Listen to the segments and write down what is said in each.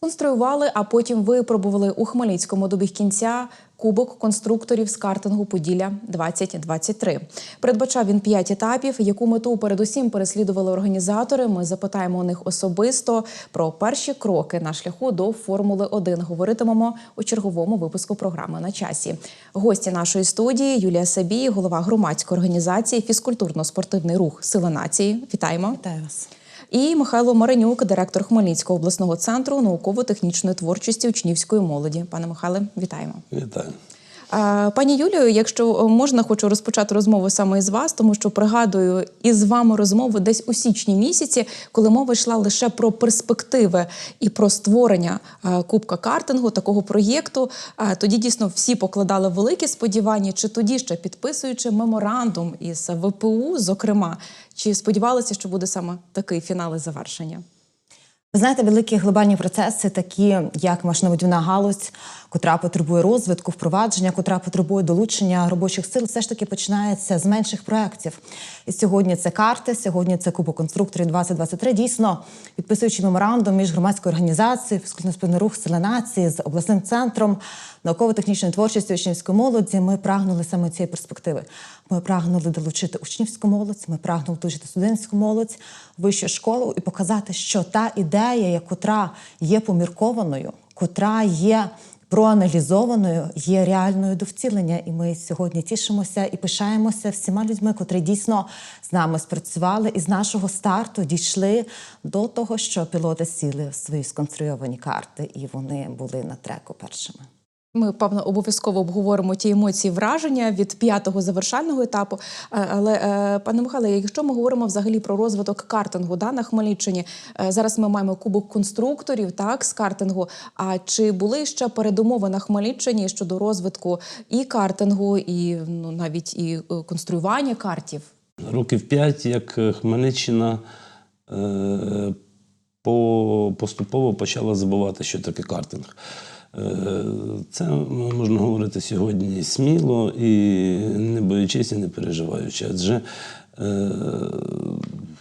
Сконструювали, а потім випробували у Хмельницькому добіг кінця Кубок конструкторів з картингу Поділля 2023. Передбачав він п'ять етапів. Яку мету передусім переслідували організатори? Ми запитаємо у них особисто про перші кроки на шляху до Формули 1 Говоритимемо у черговому випуску програми на часі. Гості нашої студії Юлія Сабій, голова громадської організації Фізкультурно-спортивний рух Сила нації. Вітаємо. Вітаю вас. І Михайло Маренюк, директор Хмельницького обласного центру науково-технічної творчості учнівської молоді. Пане Михайле, вітаємо. Вітаю. Е, Пані Юлію, якщо можна, хочу розпочати розмову саме із вас, тому що пригадую із вами розмову десь у січні місяці, коли мова йшла лише про перспективи і про створення е, кубка картингу, такого проєкту. Е, Тоді дійсно всі покладали великі сподівання, чи тоді ще підписуючи меморандум із ВПУ, зокрема, чи сподівалися, що буде саме такий фінал і завершення? Ви знаєте, великі глобальні процеси, такі як машинобудівна галузь, котра потребує розвитку, впровадження, котра потребує долучення робочих сил, все ж таки починається з менших проєктів. І сьогодні це карти, сьогодні це Кубок конструкторів 2023. Дійсно, підписуючи меморандум між громадською організацією, фізкультурно рух сили нації з обласним центром науково-технічної творчості учнівської молоді, ми прагнули саме цієї перспективи. Ми прагнули долучити учнівську молодь, ми прагнули долучити студентську молодь, вищу школу і показати, що та ідея, котра є поміркованою, котра є проаналізованою, є реальною до втілення. І ми сьогодні тішимося і пишаємося всіма людьми, котрі дійсно з нами спрацювали і з нашого старту дійшли до того, що пілоти сіли в свої сконструйовані карти, і вони були на треку першими. Ми певно обов'язково обговоримо ті емоції, враження від п'ятого завершального етапу. Е, Але е, пане Михайле, якщо ми говоримо взагалі про розвиток картингу да, на Хмельниччині, е, зараз ми маємо кубок конструкторів, так з картингу. А чи були ще передумови на Хмельниччині щодо розвитку і картингу, і ну навіть і конструювання картів? Років п'ять, як Хмельниччина е, по, поступово почала забувати, що таке картинг. Е, Це можна говорити сьогодні сміло і не боячись і не переживаючи. Адже е,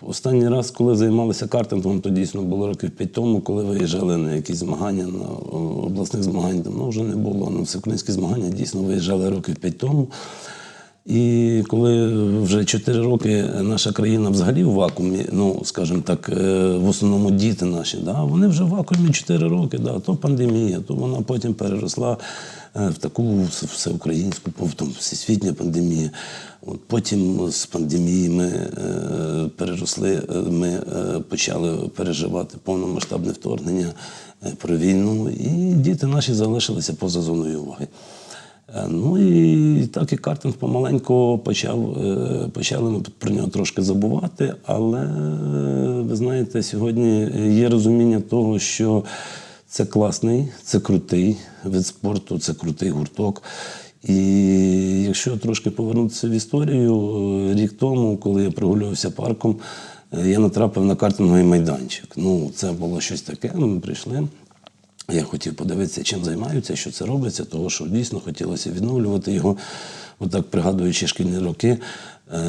останній раз, коли займалися картингом, то дійсно було років п'ять тому, коли виїжджали на якісь змагання, на обласних змагань давно вже не було. На всеукраїнські змагання дійсно виїжджали років п'ять тому. І коли вже 4 роки наша країна взагалі в вакуумі, ну скажімо так, е, в основному діти наші, да, вони вже в вакуумі 4 роки, да, то пандемія, то вона потім переросла е, в таку всеукраїнську, потім всесвітня пандемія. От потім з пандемії ми е, переросли, ми почали переживати повномасштабне вторгнення про війну, і діти наші залишилися поза зоною уваги. Е, Ну і так і картинг помаленьку почав, е, почали ми про нього трошки забувати, але ви знаєте, сьогодні є розуміння того, що це класний, це крутий вид спорту, це крутий гурток. І якщо трошки повернутися в історію, е, рік тому, коли я прогулювався парком, я натрапив на картинговий майданчик. Ну, це було щось таке. Ми прийшли. Я хотів подивитися, чим займаються, що це робиться, того що дійсно хотілося відновлювати його. Отак, пригадуючи шкільні роки, е,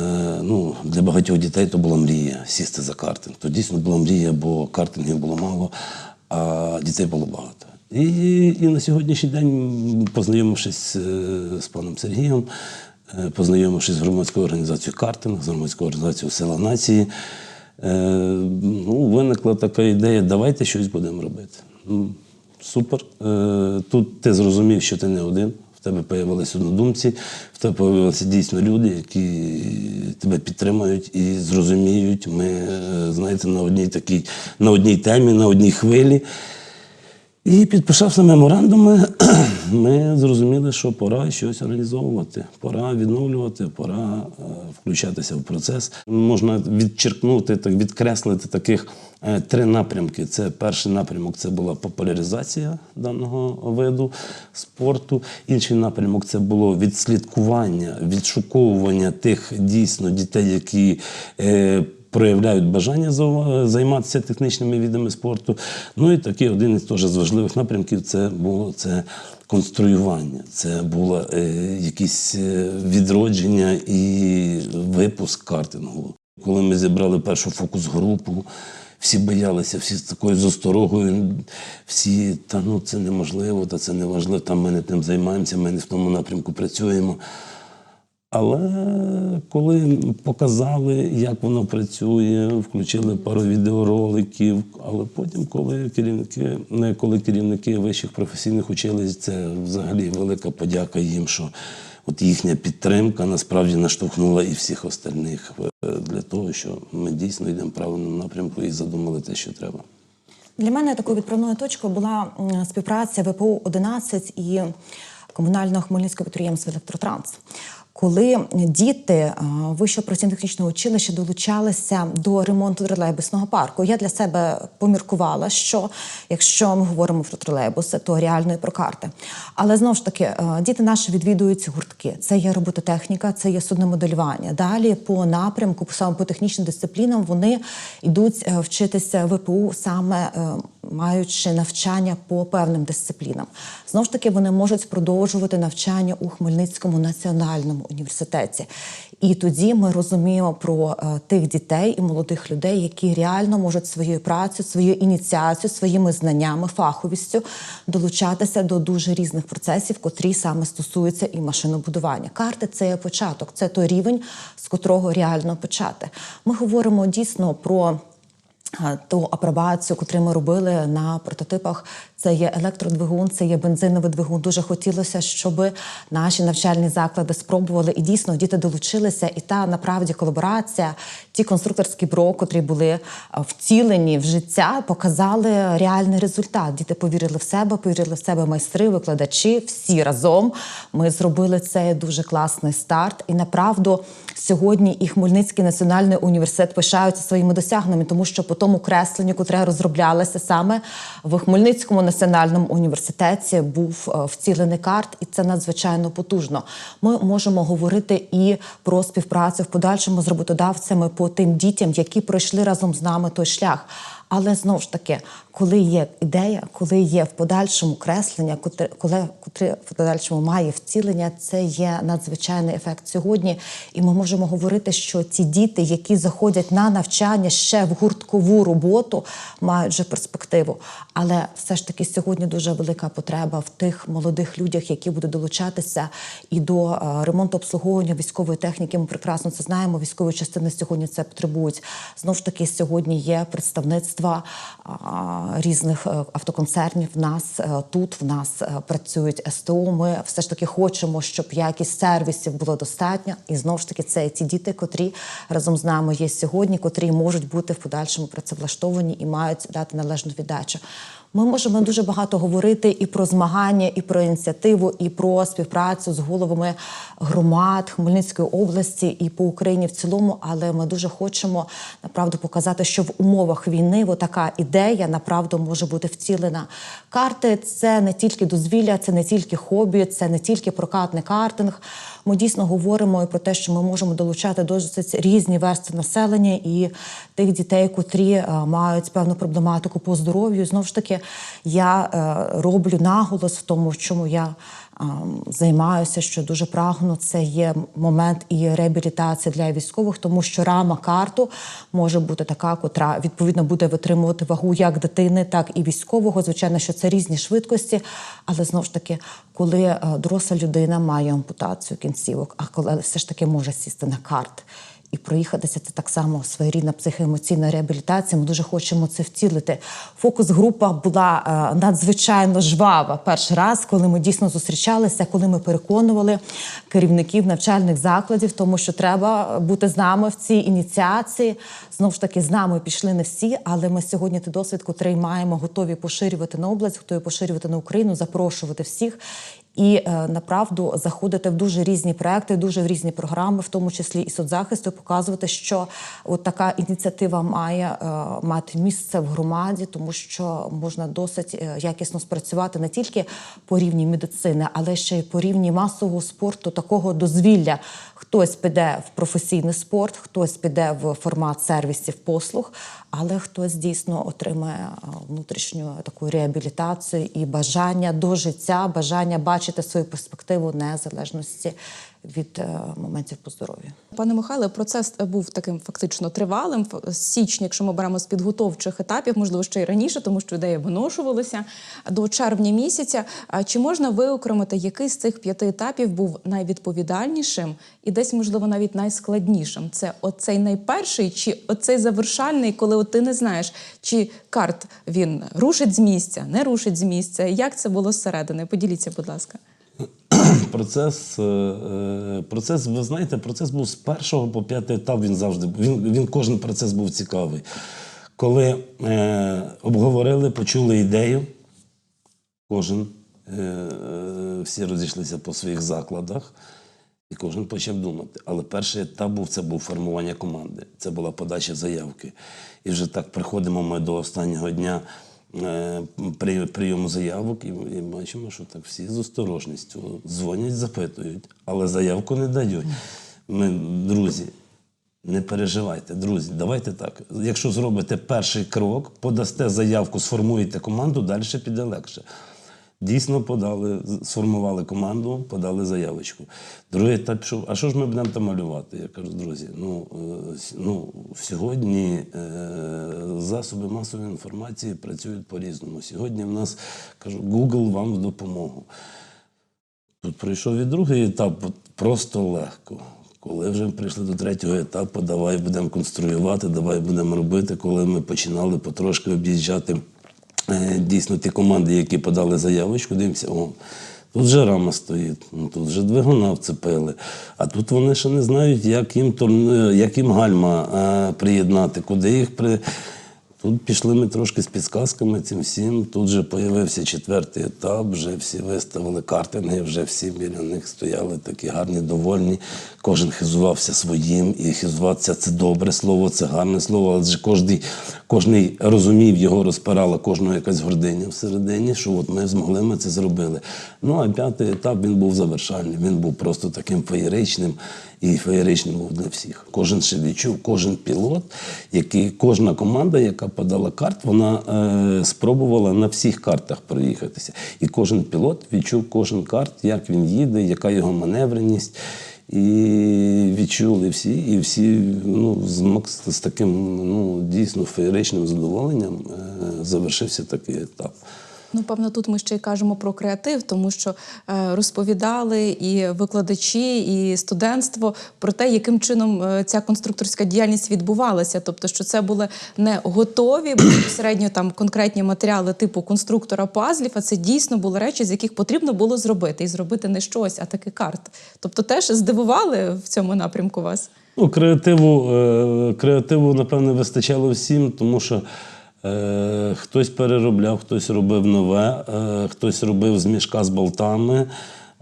ну, для багатьох дітей то була мрія сісти за картинг. То дійсно була мрія, бо картингів було мало, а дітей було багато. І, і на сьогоднішній день, познайомившись е, з паном Сергієм, е, познайомившись з громадською організацією Картинг, з громадською організацією Сила нації, е, ну, виникла така ідея, давайте щось будемо робити. Супер. Е, Тут ти зрозумів, що ти не один. В тебе появилися однодумці, в тебе появилися дійсно люди, які тебе підтримують і зрозуміють. Ми, е, знаєте, на одній такій, на одній темі, на одній хвилі. І підписавши меморандуми, ми зрозуміли, що пора щось реалізовувати, пора відновлювати, пора е, включатися в процес. Можна відчеркнути, так відкреслити таких е, три напрямки. Це перший напрямок це була популяризація даного виду спорту. Інший напрямок це було відслідкування, відшуковування тих дійсно дітей, які е, проявляють бажання займатися технічними видами спорту. Ну і такий один із теж з важливих напрямків це було це конструювання, це було е, якісь е, відродження і випуск картингу. Коли ми зібрали першу фокус-групу, всі боялися, всі з такою засторогою, всі, та ну це неможливо, та це неважливо, там ми не тим займаємося, ми не в тому напрямку працюємо. Але коли показали, як воно працює, включили пару відеороликів. Але потім, коли керівники, не коли керівники вищих професійних училищ, це взагалі велика подяка їм, що от їхня підтримка насправді наштовхнула і всіх остальних е, для того, що ми дійсно йдемо в правильному напрямку і задумали те, що треба. Для мене такою відправною точкою була співпраця ВПУ 11 і комунального хмельницького підприємства Електротранс. Коли діти а, вищого професійно-технічного училища долучалися до ремонту тролейбусного парку, я для себе поміркувала, що якщо ми говоримо про тролейбуси, то реально і про карти. Але знову ж таки, діти наші відвідують гуртки. Це є робототехніка, це є судномоделювання. Далі по напрямку, саме по технічним дисциплінам, вони йдуть е, вчитися в ВПУ саме е, маючи навчання по певним дисциплінам. Знову ж таки, вони можуть продовжувати навчання у Хмельницькому національному університеті. І тоді ми розуміємо про е, тих дітей і молодих людей, які реально можуть своєю працею, своєю ініціацією, своїми знаннями, фаховістю долучатися до дуже різних процесів, котрі саме стосуються і машинобудування. Карти це є початок, це той рівень, з котрого реально почати. Ми говоримо дійсно про ту апробацію, яку ми робили на прототипах. Це є електродвигун, це є бензиновий двигун. Дуже хотілося, щоб наші навчальні заклади спробували і дійсно діти долучилися. І та направді колаборація, ті конструкторські бро, котрі були е, втілені в життя, показали реальний результат. Діти повірили в себе, повірили в себе майстри, викладачі. Всі разом ми зробили цей дуже класний старт. І направду сьогодні і Хмельницький національний університет пишаються своїми досягненнями, тому що по тому кресленню, котре розроблялося саме в Хмельницькому національному університеті, був е, вцілений карт, і це надзвичайно потужно. Ми можемо говорити і про співпрацю в подальшому з роботодавцями по тим дітям, які пройшли разом з нами той шлях. Але знову ж таки, коли є ідея, коли є в подальшому креслення, котре, коли в подальшому має втілення, це є надзвичайний ефект сьогодні. І ми можемо говорити, що ті діти, які заходять на навчання ще в гурткову роботу, мають вже перспективу. Але все ж таки сьогодні дуже велика потреба в тих молодих людях, які будуть долучатися і до е, ремонту обслуговування військової техніки. Ми прекрасно це знаємо. Військові частини сьогодні це потребують. Знову ж таки, сьогодні є представництва а, різних е, автоконцернів. В нас е, тут в нас е, працюють СТО. Ми все ж таки хочемо, щоб якість сервісів було достатньо. І знову ж таки, це ті діти, котрі разом з нами є сьогодні, котрі можуть бути в подальшому працевлаштовані і мають дати належну віддачу. Ми можемо дуже багато говорити і про змагання, і про ініціативу, і про співпрацю з головами громад Хмельницької області і по Україні в цілому. Але ми дуже хочемо направду показати, що в умовах війни така ідея направду може бути втілена. Карти це не тільки дозвілля, це не тільки хобі, це не тільки прокатний картинг. Ми дійсно говоримо і про те, що ми можемо долучати досить різні верстви населення і тих дітей, котрі е, мають певну проблематику по здоров'ю. Знову ж таки, я е, роблю наголос в тому, в чому я займаюся, що дуже прагну. Це є момент і реабілітації для військових, тому що рама карту може бути така, котра відповідно буде витримувати вагу як дитини, так і військового. Звичайно, що це різні швидкості, але знову ж таки, коли е, доросла людина має ампутацію кінцівок, а коли все ж таки може сісти на карт. І проїхатися це так само своєрідна психоемоційна реабілітація. Ми дуже хочемо це втілити. Фокус-група була е, надзвичайно жвава перший раз, коли ми дійсно зустрічалися, коли ми переконували керівників навчальних закладів, тому що треба бути з нами в цій ініціації. Знову ж таки, з нами пішли не всі, але ми сьогодні той досвід, котрий маємо, готові поширювати на область, готові поширювати на Україну, запрошувати всіх і е, направду заходити в дуже різні проекти, дуже в різні програми, в тому числі і соцзахисту, показувати, що от така ініціатива має е, мати місце в громаді, тому що можна досить е, якісно спрацювати не тільки по рівні медицини, але ще й по рівні масового спорту, такого дозвілля. Хтось піде в професійний спорт, хтось піде в формат сервісів послуг, але хтось дійсно отримає е, внутрішню таку реабілітацію і бажання до життя, бажання бачити свою перспективу незалежності від е, моментів по здоров'ю. Пане Михайле, процес був таким фактично тривалим. З січня, якщо ми беремо з підготовчих етапів, можливо, ще й раніше, тому що ідея виношувалася до червня місяця. Чи можна виокремити, який з цих п'яти етапів був найвідповідальнішим і десь, можливо, навіть найскладнішим? Це оцей найперший, чи оцей завершальний, коли от ти не знаєш, чи карт він рушить з місця, не рушить з місця? Як це було зсередини? Поділіться, будь ласка. Процес, е, е, процес, ви знаєте, процес був з першого по п'ятий етап. Він завжди він, він кожен процес був цікавий. Коли е, обговорили, почули ідею, кожен е, е, всі розійшлися по своїх закладах, і кожен почав думати. Але перший етап був це був формування команди. Це була подача заявки. І вже так приходимо ми до останнього дня прийому заявок і, і бачимо, що так всі з осторожністю дзвонять, запитують, але заявку не дають. Ми, друзі, не переживайте, друзі, давайте так. Якщо зробите перший крок, подасте заявку, сформуєте команду, далі піде легше. Дійсно подали, сформували команду, подали заявочку. Другий етап пішов, а що ж ми будемо там малювати? Я кажу, друзі, ну, е, ну сьогодні е, засоби масової інформації працюють по-різному. Сьогодні в нас кажу, Google вам в допомогу. Тут пройшов і другий етап, просто легко. Коли вже прийшли до третього етапу, давай будемо конструювати, давай будемо робити. Коли ми починали потрошки об'їжджати дійсно ті команди, які подали заявочку, дивимося, о, тут вже рама стоїть, ну, тут вже двигуна вцепили. А тут вони ще не знають, як їм, як їм гальма е, приєднати, куди їх при. Тут пішли ми трошки з підказками цим всім. Тут же появився четвертий етап, вже всі виставили картинги, вже всі біля них стояли такі гарні, довольні. Кожен хизувався своїм, і хизуватися це добре слово, це гарне слово, але ж кожний, кожний розумів, його розпирала кожного якась гординя всередині, що от ми змогли, ми це зробили. Ну а п'ятий етап він був завершальним, він був просто таким феєричним. І феєричним був для всіх. Кожен ще відчув, кожен пілот, який, кожна команда, яка подала карт, вона е, спробувала на всіх картах проїхатися. І кожен пілот відчув кожен карт, як він їде, яка його маневреність. І відчули всі, і всі ну, з, з таким ну, дійсно феєричним задоволенням е, завершився такий етап. Ну, певно, тут ми ще й кажемо про креатив, тому що е, розповідали і викладачі, і студентство про те, яким чином е, ця конструкторська діяльність відбувалася. Тобто, що це були не готові безпосередньо там конкретні матеріали типу конструктора пазлів, а це дійсно були речі, з яких потрібно було зробити, і зробити не щось, а таки карт. Тобто, теж здивували в цьому напрямку вас. Ну, креативу, е, креативу, напевне, вистачало всім, тому що е, хтось переробляв, хтось робив нове, е, хтось робив з мішка з болтами.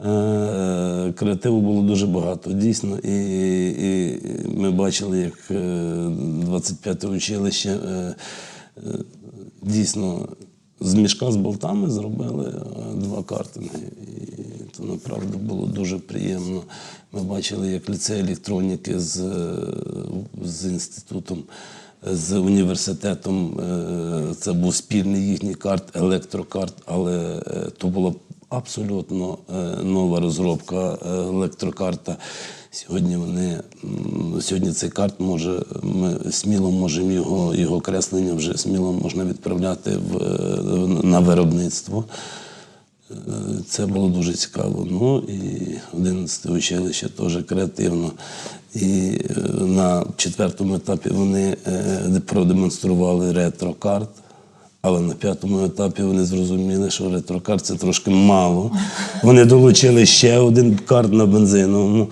Е, креативу було дуже багато, дійсно. І, і ми бачили, як е, 25-те училище дійсно з мішка з болтами зробили два картинги. І то направду було дуже приємно. Ми бачили, як ліцей електроніки з, з інститутом, з університетом. е, Це був спільний їхній карт, електрокарт, але е, то була абсолютно е, нова розробка електрокарта. Сьогодні вони сьогодні цей карт може, ми сміло можемо його, його креслення вже сміло можна відправляти в, на виробництво. Це було дуже цікаво. Ну і 11 училище теж креативно. І е, на четвертому етапі вони е, продемонстрували ретро-карт. Але на п'ятому етапі вони зрозуміли, що ретрокарт це трошки мало. Вони долучили ще один карт на бензиновому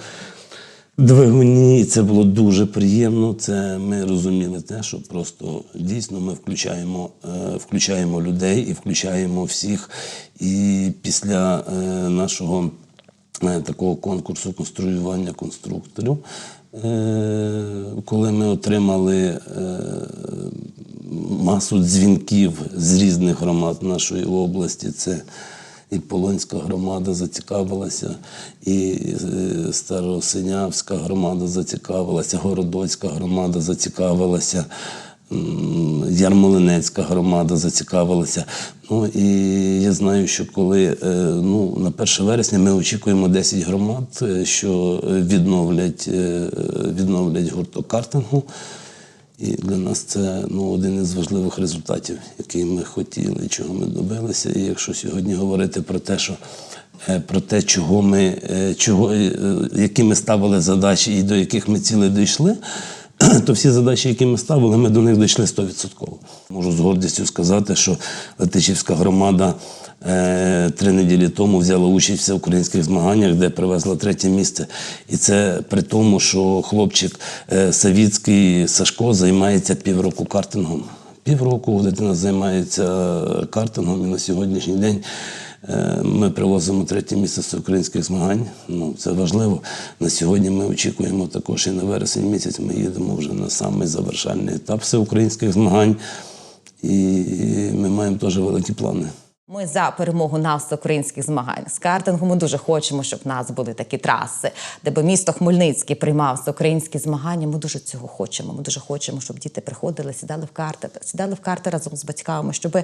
двигуні. Це було дуже приємно. Це ми розуміли те, що просто дійсно ми включаємо, е, включаємо людей і включаємо всіх. І після е, нашого е, такого конкурсу конструювання конструкторів, коли ми отримали масу дзвінків з різних громад нашої області. Це і Полонська громада зацікавилася, і е, Старосинявська громада зацікавилася, Городоцька громада зацікавилася. Ярмолинецька громада зацікавилася. Ну і я знаю, що коли е, ну, на 1 вересня ми очікуємо 10 громад, е, що відновлять, відновлять гурток картингу. І для нас це ну, один із важливих результатів, який ми хотіли, чого ми добилися. І якщо сьогодні говорити про те, що е, про те, чого ми, е, чого, е, які ми ставили задачі і до яких ми цілей дійшли, то всі задачі, які ми ставили, ми до них дійшли 100%. Можу з гордістю сказати, що Летичівська громада три неділі тому взяла участь в всеукраїнських змаганнях, де привезла третє місце. І це при тому, що хлопчик е, Савіцький Сашко займається півроку картингом. Півроку дитина займається картингом, і на сьогоднішній день е, ми привозимо третє місце з українських змагань. Ну, це важливо. На сьогодні ми очікуємо також і на вересень місяць. Ми їдемо вже на самий завершальний етап всеукраїнських змагань. І ми маємо теж великі плани. Ми за перемогу на всеукраїнських змаганнях з картингу. Ми дуже хочемо, щоб в нас були такі траси, де би місто Хмельницький приймав всеукраїнські змагання. Ми дуже цього хочемо. Ми дуже хочемо, щоб діти приходили, сідали в карти, сідали в карти разом з батьками, щоб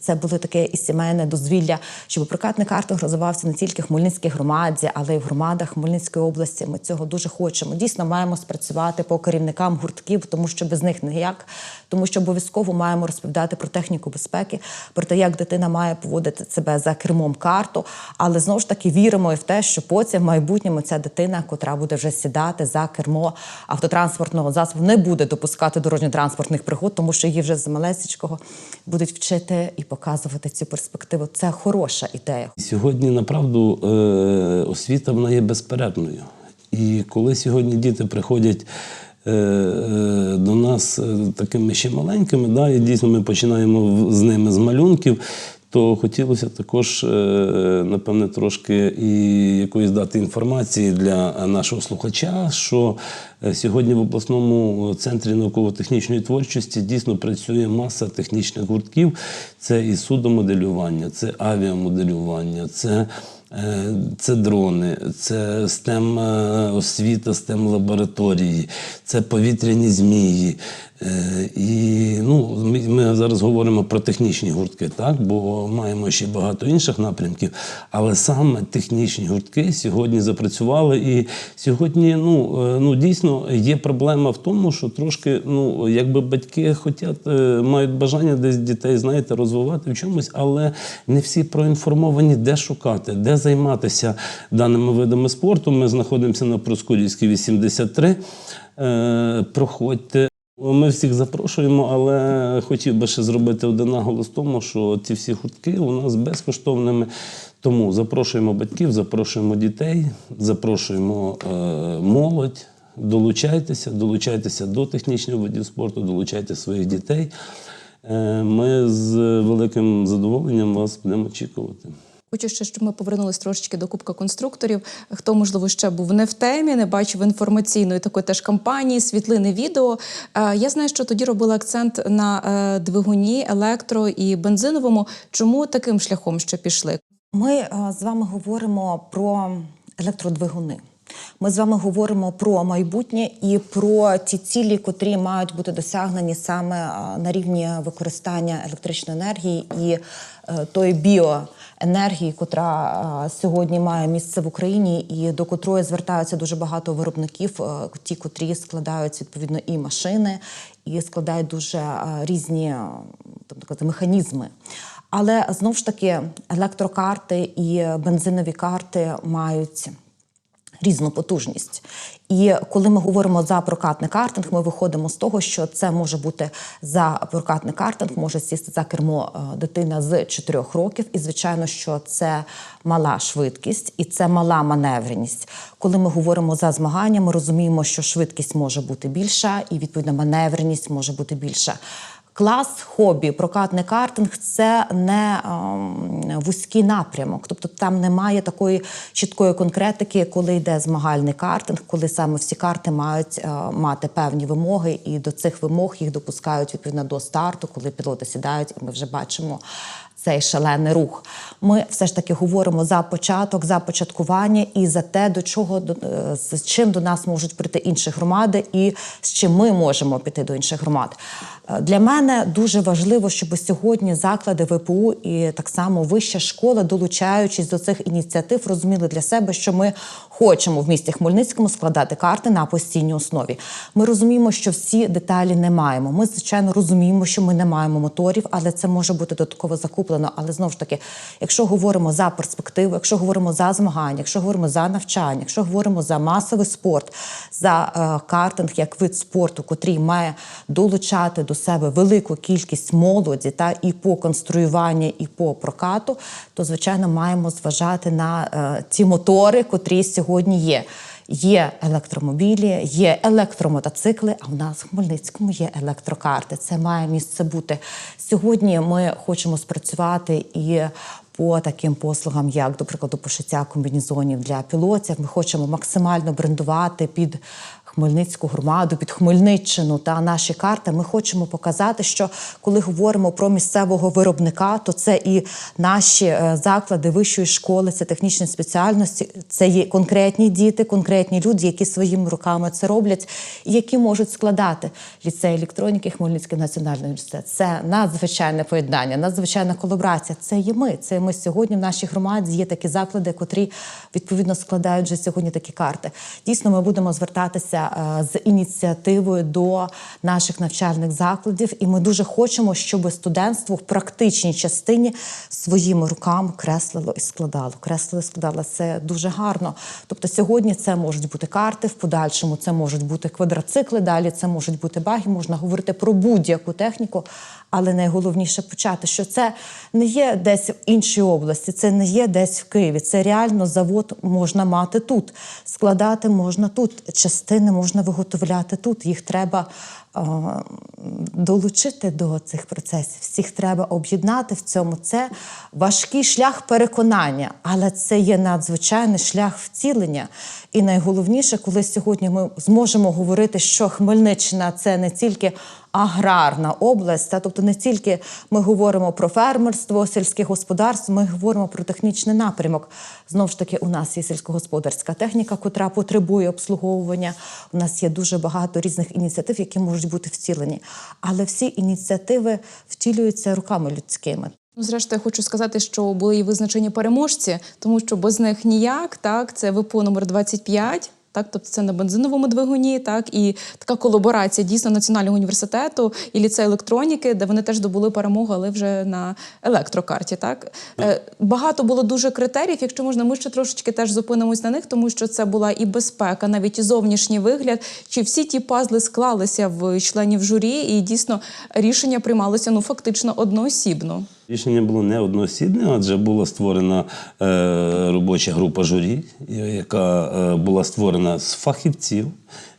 це було таке і сімейне дозвілля, щоб прокатний картинг розвивався не тільки в Хмельницькій громаді, але й в громадах Хмельницької області. Ми цього дуже хочемо. Дійсно, маємо спрацювати по керівникам гуртків, тому що без них ніяк, тому що обов'язково маємо розповідати про техніку безпеки, про те, як дитина має поводити себе за кермом карту. Але знову ж таки віримо і в те, що потім в майбутньому ця дитина, котра буде вже сідати за кермо автотранспортного засобу, не буде допускати дорожньо-транспортних пригод, тому що її вже з малесечкого будуть вчити і показувати цю перспективу. Це хороша ідея. Сьогодні, направду, е, освіта вона є безперервною. І коли сьогодні діти приходять е, е, до нас такими ще маленькими, да, і дійсно ми починаємо з ними з малюнків, то хотілося також, е, напевне, трошки і якоїсь дати інформації для нашого слухача, що е, сьогодні в обласному центрі науково-технічної творчості дійсно працює маса технічних гуртків. Це і судомоделювання, це авіамоделювання, це Е, Це дрони, це е, освіта, STEM лабораторії, це повітряні змії. Е, І ну, ми, зараз говоримо про технічні гуртки, так? бо маємо ще багато інших напрямків. Але саме технічні гуртки сьогодні запрацювали. І сьогодні ну, е, ну, дійсно є проблема в тому, що трошки, ну, якби батьки хотять, е, мають бажання десь дітей, знаєте, розвивати в чомусь, але не всі проінформовані, де шукати, де займатися даними видами спорту. Ми знаходимося на Проскурівській 83. Е, Проходьте. Ми всіх запрошуємо, але хотів би ще зробити один наголос тому, що ці всі гуртки у нас безкоштовними. Тому запрошуємо батьків, запрошуємо дітей, запрошуємо е, молодь. Долучайтеся, долучайтеся до технічних видів спорту, долучайте своїх дітей. Е, Ми з великим задоволенням вас будемо очікувати. Хочу ще, щоб ми повернулись трошечки до Кубка конструкторів. Хто, можливо, ще був не в темі, не бачив інформаційної такої теж кампанії, світлини, відео. Е, Я знаю, що тоді робили акцент на е, двигуні, електро і бензиновому. Чому таким шляхом ще пішли? Ми е, з вами говоримо про електродвигуни. Ми з вами говоримо про майбутнє і про ті цілі, котрі мають бути досягнені саме на рівні використання електричної енергії і е, тої біоенергії, котра е, сьогодні має місце в Україні, і до котрої звертаються дуже багато виробників, е, ті, котрі складають відповідно і машини, і складають дуже е, різні там, казати, механізми. Але знову ж таки електрокарти і бензинові карти мають різну потужність. І коли ми говоримо за прокатний картинг, ми виходимо з того, що це може бути за прокатний картинг, може сісти за кермо е, дитина з 4 років. І звичайно, що це мала швидкість і це мала маневреність. Коли ми говоримо за змагання, ми розуміємо, що швидкість може бути більша, і відповідно маневреність може бути більша. Клас хобі, прокатний картинг це не ем, вузький напрямок, тобто там немає такої чіткої конкретики, коли йде змагальний картинг, коли саме всі карти мають е, мати певні вимоги, і до цих вимог їх допускають відповідно до старту, коли пілоти сідають, і ми вже бачимо цей шалений рух. Ми все ж таки говоримо за початок, за початкування і за те, до чого е, з чим до нас можуть прийти інші громади, і з чим ми можемо піти до інших громад. Е, Для мене дуже важливо, щоб сьогодні заклади ВПУ і так само вища школа, долучаючись до цих ініціатив, розуміли для себе, що ми хочемо в місті Хмельницькому складати карти на постійній основі. Ми розуміємо, що всі деталі не маємо. Ми, звичайно, розуміємо, що ми не маємо моторів, але це може бути додатково закуплено. Але знову ж таки, якщо говоримо за перспективу, якщо говоримо за змагання, якщо говоримо за навчання, якщо говоримо за масовий спорт, за е, картинг як вид спорту, котрий має долучати до себе велику кількість молоді та і по конструюванню, і по прокату, то звичайно маємо зважати на е, ті мотори, котрі сьогодні є. Є електромобілі, є електромотоцикли. А в нас в Хмельницькому є електрокарти. Це має місце бути сьогодні. Ми хочемо спрацювати і по таким послугам, як, до прикладу, пошиття комбінезонів для пілотів. Ми хочемо максимально брендувати під Хмельницьку громаду, під Хмельниччину та наші карти. Ми хочемо показати, що коли говоримо про місцевого виробника, то це і наші е, заклади вищої школи, це технічні спеціальності, це є конкретні діти, конкретні люди, які своїми руками це роблять, і які можуть складати ліцей електроніки, Хмельницький національний університет. Це надзвичайне поєднання, надзвичайна колаборація. Це є ми. Це ми сьогодні в нашій громаді. Є такі заклади, котрі відповідно складають вже сьогодні такі карти. Дійсно, ми будемо звертатися з ініціативою до наших навчальних закладів, і ми дуже хочемо, щоб студентство в практичній частині своїми руками креслило і складало. Креслило і складало це дуже гарно. Тобто, сьогодні це можуть бути карти, в подальшому це можуть бути квадроцикли. Далі це можуть бути баги. Можна говорити про будь-яку техніку. Але найголовніше почати, що це не є десь в іншій області, це не є десь в Києві. Це реально завод можна мати тут, складати можна тут, частини можна виготовляти тут. Їх треба е, долучити до цих процесів. Всіх треба об'єднати в цьому. Це важкий шлях переконання, але це є надзвичайний шлях вцілення. І найголовніше, коли сьогодні ми зможемо говорити, що Хмельниччина це не тільки аграрна область, та тобто не тільки ми говоримо про фермерство, сільське господарство, ми говоримо про технічний напрямок. Знову ж таки, у нас є сільськогосподарська техніка, котра потребує обслуговування. У нас є дуже багато різних ініціатив, які можуть бути втілені. Але всі ініціативи втілюються руками людськими. Ну, зрештою, я хочу сказати, що були і визначені переможці, тому що без них ніяк. Так, це ВПО номер 25, Так, тобто це на бензиновому двигуні, так і така колаборація дійсно національного університету і ліцею електроніки, де вони теж добули перемогу, але вже на електрокарті. Так е, багато було дуже критеріїв. Якщо можна, ми ще трошечки теж зупинимось на них, тому що це була і безпека, навіть і зовнішній вигляд. Чи всі ті пазли склалися в членів журі, і дійсно рішення приймалося ну фактично одноосібно. Рішення було не одноосібне, адже була створена е, робоча група журі, яка е, була створена з фахівців,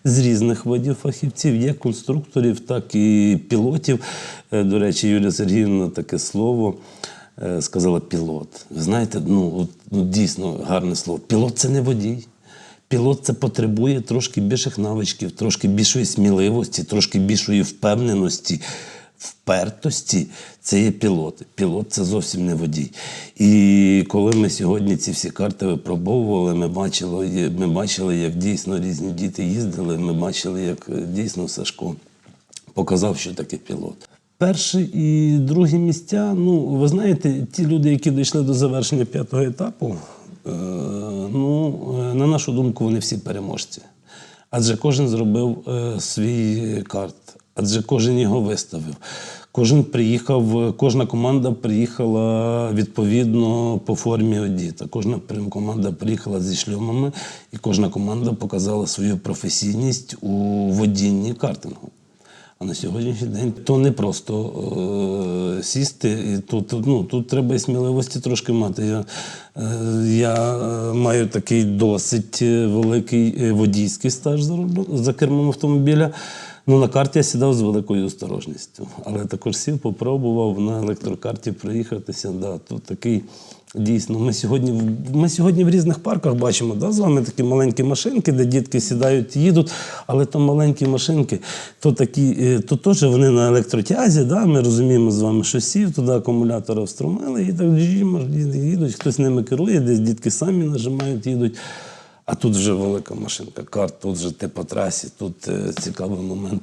з різних видів фахівців, як конструкторів, так і пілотів. Е, до речі, Юлія Сергіївна таке слово сказала пілот. Ви знаєте, ну, от, ну дійсно гарне слово. Пілот це не водій. Пілот це потребує трошки більших навичків, трошки більшої сміливості, трошки більшої впевненості впертості це є пілот. Пілот це зовсім не водій. І коли ми сьогодні ці всі карти випробовували, ми бачили, ми бачили, як дійсно різні діти їздили. Ми бачили, як е, дійсно Сашко показав, що таке пілот. Перші і другі місця. Ну, ви знаєте, ті люди, які дійшли до завершення п'ятого етапу, е, ну, е, на нашу думку, вони всі переможці. Адже кожен зробив е, свій карт, адже кожен його виставив. Кожен приїхав, кожна команда приїхала відповідно по формі одіта. Кожна команда приїхала зі шльомами, і кожна команда показала свою професійність у водінні картингу. А на сьогоднішній день то не просто е, сісти. І тут, ну, тут треба і сміливості трошки мати. Я, е, я е, маю такий досить е, великий е, водійський стаж за кермом автомобіля. Ну, на карті я сідав з великою осторожністю. Але також сів, попробував на електрокарті проїхатися. Да, тут такий Дійсно, ми сьогодні, ми сьогодні в різних парках бачимо да, з вами такі маленькі машинки, де дітки сідають, їдуть, але то маленькі машинки, то такі, е, то теж вони на електротязі. Да, ми розуміємо з вами, що сів, туди акумулятора встромили і так їдуть, хтось ними керує, десь дітки самі нажимають, їдуть. А тут вже велика машинка карт, тут вже ти по трасі, тут е, цікавий момент,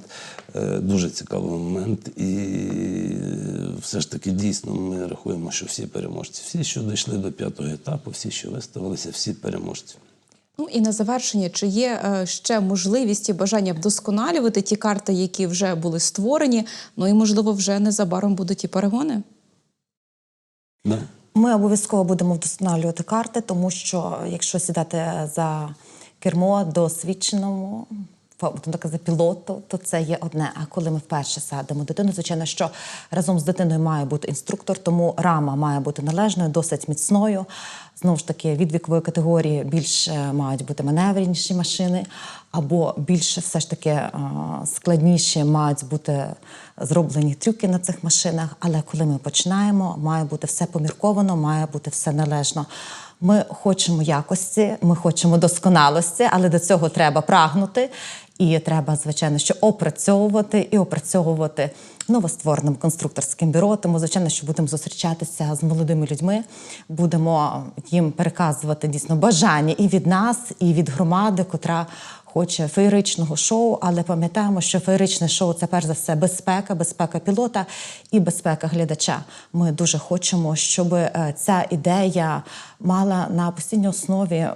е, дуже цікавий момент. І е, все ж таки дійсно ми рахуємо, що всі переможці. Всі, що дійшли до п'ятого етапу, всі, що виставилися, всі переможці. Ну і на завершення, чи є ще можливість і бажання вдосконалювати ті карти, які вже були створені? Ну і можливо, вже незабаром будуть і перегони? Да. Ми обов'язково будемо вдосконалювати карти, тому що якщо сідати за кермо досвідченому, будемо так казати, пілоту, то це є одне. А коли ми вперше садимо дитину, звичайно, що разом з дитиною має бути інструктор, тому рама має бути належною, досить міцною. Знову ж таки, від вікової категорії більш е, мають бути маневреніші машини, або більше все ж таки е, складніші мають бути зроблені трюки на цих машинах. Але коли ми починаємо, має бути все помірковано, має бути все належно. Ми хочемо якості, ми хочемо досконалості, але до цього треба прагнути. І треба, звичайно, що опрацьовувати і опрацьовувати новоствореним конструкторським бюро. Тому, звичайно, що будемо зустрічатися з молодими людьми, будемо їм переказувати дійсно бажання і від нас, і від громади, котра хоче феєричного шоу, але пам'ятаємо, що феєричне шоу це перш за все безпека, безпека пілота і безпека глядача. Ми дуже хочемо, щоб е, ця ідея мала на постійній основі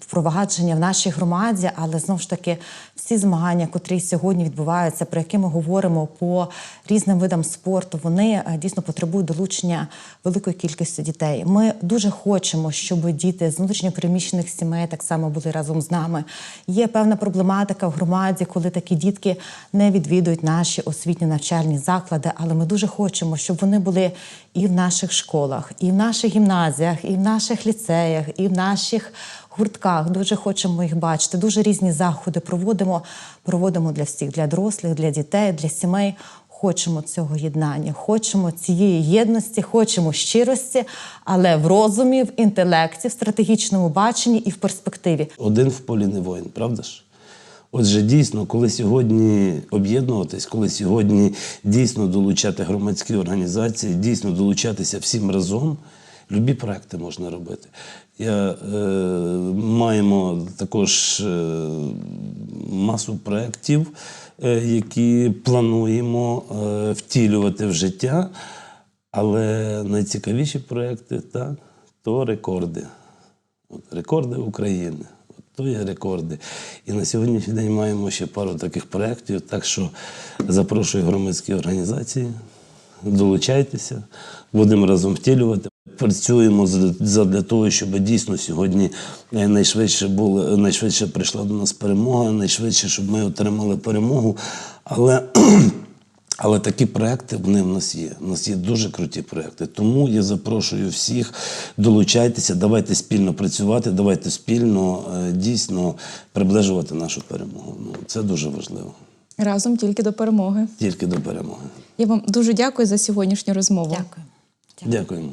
впровадження в нашій громаді, але знову ж таки всі змагання, котрі сьогодні відбуваються, про які ми говоримо по різним видам спорту, вони е, дійсно потребують долучення великої кількості дітей. Ми дуже хочемо, щоб діти з внутрішньопереміщених сімей так само були разом з нами. Є певна проблематика в громаді, коли такі дітки не відвідують наші освітні навчальні заклади, але ми дуже хочемо, щоб вони були і в наших школах, і в наших гімназіях, і в наших ліцеях, і в наших гуртках. Дуже хочемо їх бачити. Дуже різні заходи проводимо. Проводимо для всіх, для дорослих, для дітей, для сімей. Хочемо цього єднання, хочемо цієї єдності, хочемо щирості, але в розумі, в інтелекті, в стратегічному баченні і в перспективі. Один в полі не воїн, правда ж? Отже, дійсно, коли сьогодні об'єднуватись, коли сьогодні дійсно долучати громадські організації, дійсно долучатися всім разом, любі проекти можна робити. Я, е, маємо також е, масу проєктів, е, які плануємо е, втілювати в життя, але найцікавіші проекти так, то рекорди. От, рекорди України. От, то є рекорди. І на сьогоднішній день маємо ще пару таких проєктів. Так що запрошую громадські організації, долучайтеся, будемо разом втілювати. Працюємо за- задля того, щоб дійсно сьогодні е, найшвидше було, найшвидше прийшла до нас перемога, найшвидше, щоб ми отримали перемогу. Але але такі проекти вони в нас є. У нас є дуже круті проекти. Тому я запрошую всіх, долучайтеся, давайте спільно працювати, давайте спільно е, дійсно приближувати нашу перемогу. Ну, це дуже важливо. Разом тільки до перемоги. Тільки до перемоги. Я вам дуже дякую за сьогоднішню розмову. Дякую. Дякуємо.